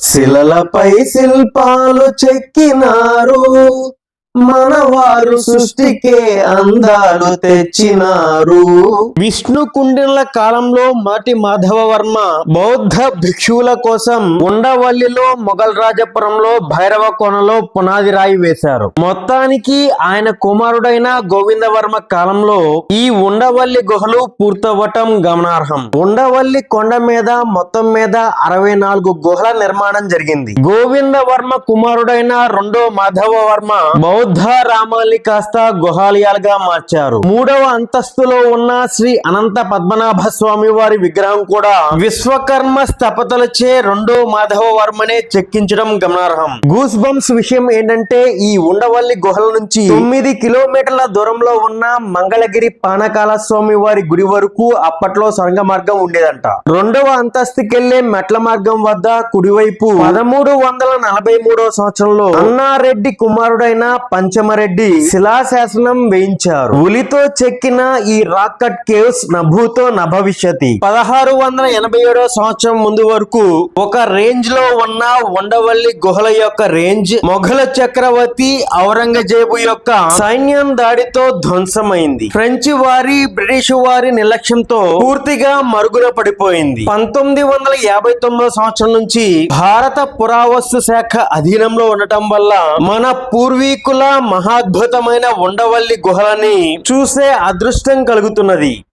శిలలపై శిల్పాలు చెక్కినారు. మనవారు సృష్టికే అందాలు తెచ్చినారు. విష్ణు కుండిల కాలంలో మాటి మాధవ వర్మ బౌద్ధ భిక్షువుల కోసం ఉండవల్లిలో మొఘల్ రాజపురంలో భైరవ కోనలో పునాది రాయి వేశారు. మొత్తానికి ఆయన కుమారుడైన గోవిందవర్మ కాలంలో ఈ ఉండవల్లి గుహలు పూర్తవ్వటం గమనార్హం. ఉండవల్లి కొండ మీద మొత్తం మీద అరవై నాలుగు గుహల నిర్మాణం జరిగింది. గోవిందవర్మ కుమారుడైన రెండో మాధవవర్మ బౌద్ధ రామాల్ని కాస్త గుహాలయాలుగా మార్చారు. మూడవ అంతస్తులో ఉన్న శ్రీ అనంత పద్మనాభ స్వామి వారి విగ్రహం కూడా విశ్వకర్మ స్థపతలచే రెండో మాధవ వర్మనే చెక్కించడం గమనార్హం. గూస్ బంప్స్ విషయం ఏంటంటే ఈ ఉండవల్లి గుహల నుంచి తొమ్మిది కిలోమీటర్ల దూరంలో ఉన్న మంగళగిరి పానకాల స్వామి వారి గుడి వరకు అప్పట్లో సొరంగ మార్గం ఉండేదంట. రెండవ అంతస్తుకెళ్ళే మెట్ల మార్గం వద్ద కుడివైపు పదమూడు వందల నలభై మూడో సంవత్సరంలో అన్నారెడ్డి కుమారుడైన పంచమరెడ్డి శిలాశాసనం వేయించారు. ఉలితో చెక్కిన ఈ రాకట్ కేవ్స్ నభూతో నభవిష్యతి. పదహారు వందల ఎనభై ఏడో సంవత్సరం ముందు వరకు ఒక రేంజ్లో ఉన్న ఉండవల్లి గుహల యొక్క రేంజ్ మొఘల చక్రవర్తి ఔరంగజేబు యొక్క సైన్యం దాడితో ధ్వంసమైంది. ఫ్రెంచ్ వారి బ్రిటిష్ వారి నిర్లక్ష్యంతో పూర్తిగా మరుగున పడిపోయింది. పంతొమ్మిది వందల యాభై తొమ్మిదో సంవత్సరం నుంచి భారత పురావస్తు శాఖ అధీనంలో ఉండటం వల్ల మన పూర్వీకుల మహాద్భుతమైన ఉండవల్లి గుహలని చూసే అదృష్టం కలుగుతున్నది.